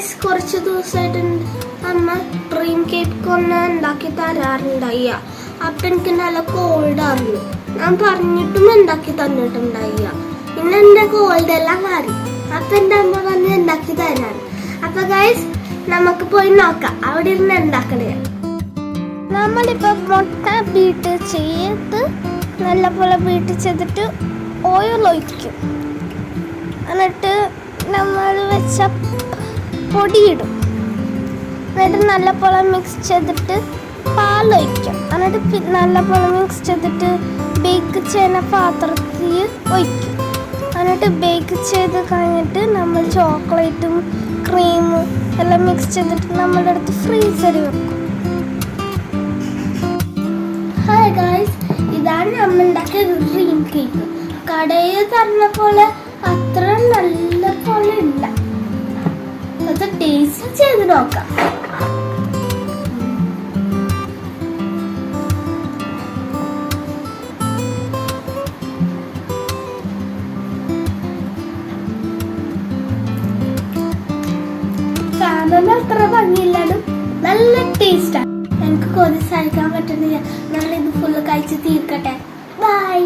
Guys കുറച്ച് ദിവസമായിട്ട് അമ്മ ഡ്രീം കേക്ക് ഒന്ന് ഉണ്ടാക്കി തരാറുണ്ടായി. അപ്പൊ എനിക്ക് നല്ല കോൾഡ് ആയിരുന്നു. ഞാൻ പറഞ്ഞിട്ടും ഉണ്ടാക്കി തന്നിട്ടുണ്ടായി പിന്നെ എന്റെ കോൾഡ് എല്ലാം മാറി. അപ്പൊ എന്റെ അമ്മ വന്ന് ഉണ്ടാക്കി തരാറ് അപ്പൊ ഗൈസ് നമുക്ക് പോയി നോക്കാം. അവിടെ ഇരുന്ന് ഉണ്ടാക്കണേ നമ്മളിപ്പോ മുട്ട ബീട്ട് ചെയ്ത് നല്ലപോലെ ബീട്ട് ചെയ്തിട്ട് ഓയിൽ ഒഴിക്കും. എന്നിട്ട് നമ്മൾ വെച്ച പൊടിയിടും. എന്നിട്ട് നല്ലപോലെ മിക്സ് ചെയ്തിട്ട് പാലൊഴിക്കും. എന്നിട്ട് പി- നല്ലപോലെ മിക്സ് ചെയ്തിട്ട് ബേക്ക് ചെയ്യുന്ന പാത്രത്തിൽ ഒഴിക്കും. എന്നിട്ട് ബേക്ക് ചെയ്ത് കഴിഞ്ഞിട്ട് നമ്മൾ ചോക്ലേറ്റും ക്രീമും എല്ലാം മിക്സ് ചെയ്തിട്ട് നമ്മളുടെ അടുത്ത് ഫ്രീസറിൽ വെക്കും. ഹായ് ഗായ്സ് ഇതാണ് നമ്മൾ ഉണ്ടാക്കിയ ഡ്രീം കേക്ക് കടയിൽ തന്ന പോലെ അത്ര അത് ടേസ്റ്റ് ചെയ്ത് നോക്കാം. കാണാൻ അത്ര ഭംഗിയില്ലാലും നല്ല ടേസ്റ്റാണ് എനിക്ക് കൊതി സഹിക്കാൻ പറ്റുന്നില്ല. ഞാനിത് ഫുള്ള് കഴിച്ച് തീർക്കട്ടെ. ബൈ